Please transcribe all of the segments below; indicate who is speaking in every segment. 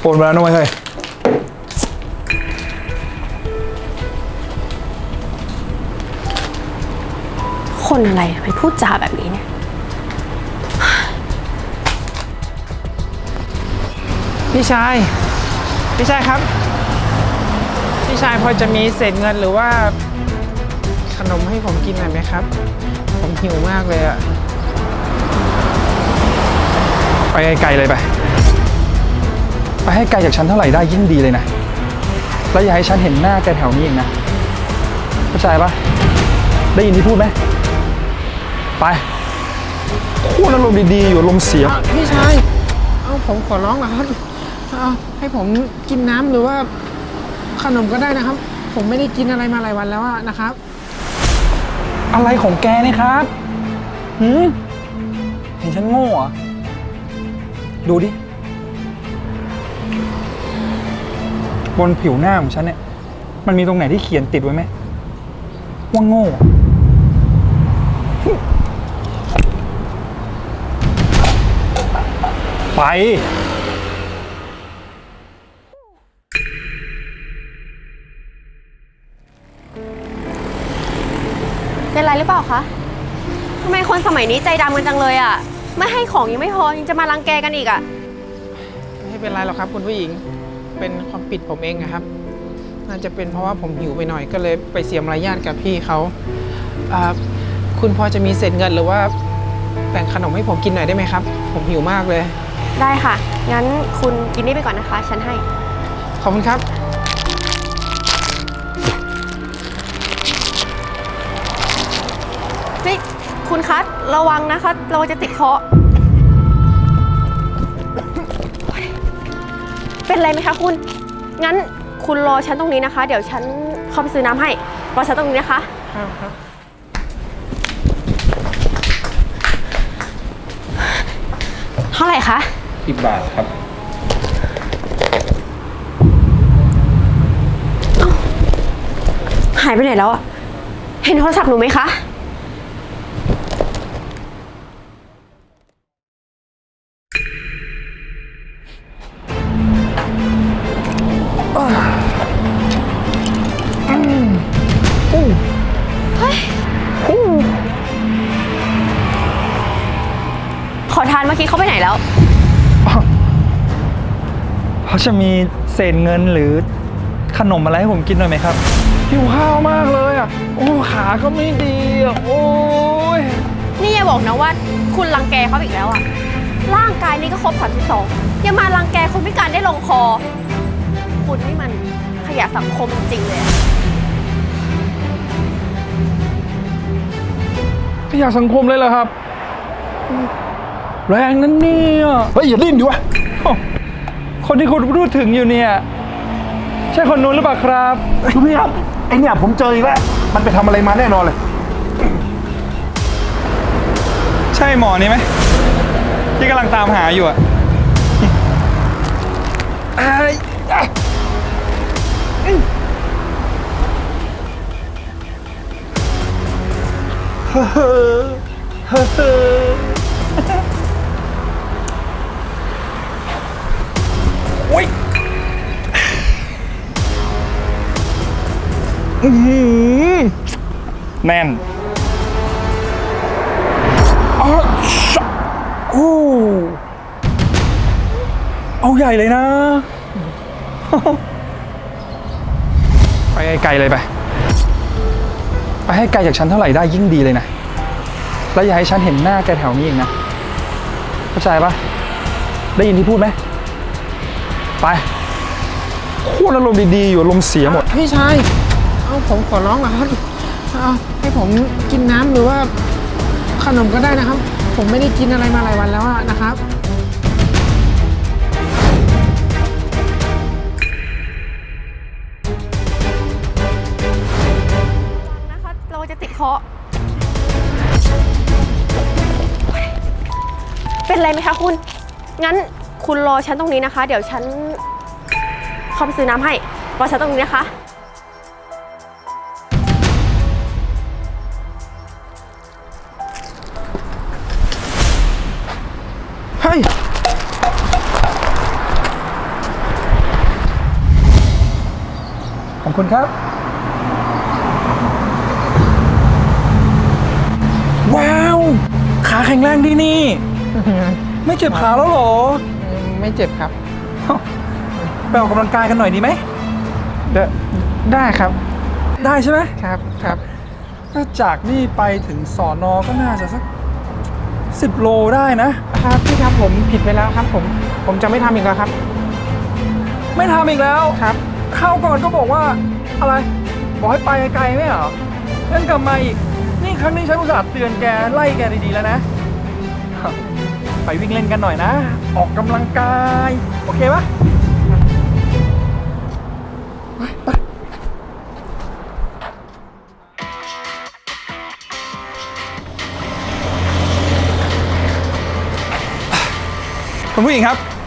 Speaker 1: โอนไปแล้วนะเว้ยเฮ้ย
Speaker 2: คนอะไรไปพูดจาแบบนี้เนี่ย
Speaker 3: พี่ชาย พี่ชายครับ พี่ชายพอจะมีเศษเงินหรือว่า ขนมให้ผมกินหน่อยไหมครับ ผมหิวมากเลยอะ
Speaker 1: ไปไกลๆเลยไป ไปให้ไกลจากฉันเท่าไหร่ได้ยิ่งดีเลยนะ แล้วอย่าให้ฉันเห็นหน้าแกแถวนี้อีกนะ เข้าใจปะได้ยินที่พูดไหม ไปพูดอารมณ์ดีๆ อยู่อารมณ์เสีย
Speaker 3: อะพี่ชายเอาผมขอร้องนะครับเอาให้ผมกินน้ำหรือว่าขนมก็ได้นะครับ ผมไม่ได้กินอะไรมาหลายวันแล้วอะนะครับ
Speaker 1: อะไรของแกเนี่ยครับหืมเห็นฉันโง่เหรอ ดูดิ บนผิวหน้าของฉันเนี่ย มันมีตรงไหนที่เขียนติดไว้ไหมว่าโง่ ไป
Speaker 2: เป็นไรหรือเปล่าคะทำไมคนสมัยนี้ใจดำกันจังเลยอะไม่ให้ของยังไม่พอยังจะมารังแกกันอีกอะ
Speaker 3: ไม่เป็นไรหรอกครับคุณผู้หญิง เป็นความผิดผมเองนะครับ น่าจะเป็นเพราะว่าผมหิวไปหน่อยก็เลยไปเสียมารยาทกับพี่เขาอ่าคุณพอจะมีเศษเงินหรือว่าแบ่งขนมให้ผมกินหน่อยได้ไหมครับ ผมหิวมากเลย
Speaker 2: ได้ค่ะ งั้นคุณกินนี่ไปก่อนนะคะ ฉันให้
Speaker 3: ขอบคุณครับ
Speaker 2: นี่คุณคะ ระวังนะคะ ระวังจะติดคอ เป็นไรไหมคะคุณ งั้นคุณรอฉันตรงนี้นะคะ เดี๋ยวฉันเข้าไปซื้อน้ำให้ รอฉันตรงนี้นะคะ
Speaker 3: ครับครับ
Speaker 2: เท่าไหร่คะ
Speaker 1: สิบบาทครับ
Speaker 2: หายไปไหนแล้วอะเห็นโทรศัพท์หนูไหมคะานเมื่อกี้เขาไปไหนแล้ว
Speaker 1: เขาจะมีเศษเงินหรือขนมอะไรให้ผมกินหน่อยไหมครับหิวข้าวมากเลยอะ โอ้ขาก็ไม่ดีอะ โอ้ย
Speaker 2: นี่อย่าบอกนะว่าคุณรังแกเขาอีกแล้วอะร่างกายนี้ก็ครบ32ยังมารังแกคนพิการได้ลงคอ คุณนี่มันขยะสังคมจริงๆเลยอะ
Speaker 1: ขยะสังคมเลยเหรอครับ แรงนั้นเนี่ยเฮ้ยอย่าดิ้นดิวะอ้าวคนที่คุณพูดถึงอยู่เนี่ย ใช่คนนู้นหรือเปล่าครับ
Speaker 4: คุณพี่ครับไอเนี่ยผมเจออีกแล้ว มันไปทำอะไรมาแน่นอนเลย
Speaker 1: ใช่หมอนี่ไหมที่กำลังตามหาอยู่อะเอ้ยอะเฮ้อเฮ้อเฮ้อเฮ้อ อื้อหือแน่นอ๋อชะโอ้เอาใหญ่เลยนะ ไปไกลๆเลยไป ไปให้ไกลจากฉันเท่าไหร่ได้ยิ่งดีเลยนะ แล้วอย่าให้ฉันเห็นหน้าแกแถวนี้อีกนะ เข้าใจปะได้ยินที่พูดไหม ไปพูดอารมณ์ดีๆ อยู่อารมณ์เสียหมด
Speaker 3: พี่ชาย เอาผมขอร้องนะครับเอาให้ผมกินน้ำหรือว่าขนมก็ได้นะครับ ผมไม่ได้กินอะไรมาหลายวันแล้วนะครับ
Speaker 2: นะคะเราจะติดคอเป็นไรไหมคะคุณ งั้นคุณรอฉันตรงนี้นะคะ เดี๋ยวฉันเข้าไปซื้อน้ำให้ รอฉันตรงนี้นะคะ
Speaker 1: คุณครับ ว้าว ขาแข็งแรงดีนี่ ไม่เจ็บขาแล้วเหรอ
Speaker 3: ไม่เจ็บครับ
Speaker 1: ไปออกกำลังกายกันหน่อยดีไหม
Speaker 3: ได้ได้ครับ
Speaker 1: ได้ใช่ไหม
Speaker 3: ครับครับ
Speaker 1: ถ้าจากนี่ไปถึงสอนอก็น่าจะสักสิบโลได้นะ
Speaker 3: ครับพี่ครับผมผิดไปแล้วครับผม ผมจะไม่ทำอีกแล้วครับ
Speaker 1: ไม่ทำอีกแล้ว
Speaker 3: ครับ
Speaker 1: เข้าวก่อนก็บอกว่าอะไร บอกให้ไปไกลไม่เหรอเล่นกลับมาอีก นี่ครั้งนี้ฉันอุตส่าห์เตือนแกไล่แกดีๆแล้วนะ ไปวิ่งเล่นกันหน่อยนะ ออกกำลังกาย โอเคปะไปไปคุณผู้หญิงครับ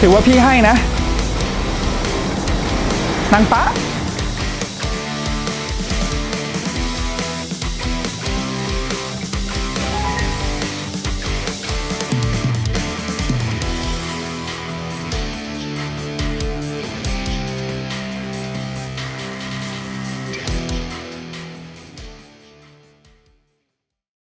Speaker 1: ถือว่าพี่ให้นะ นางฟ้า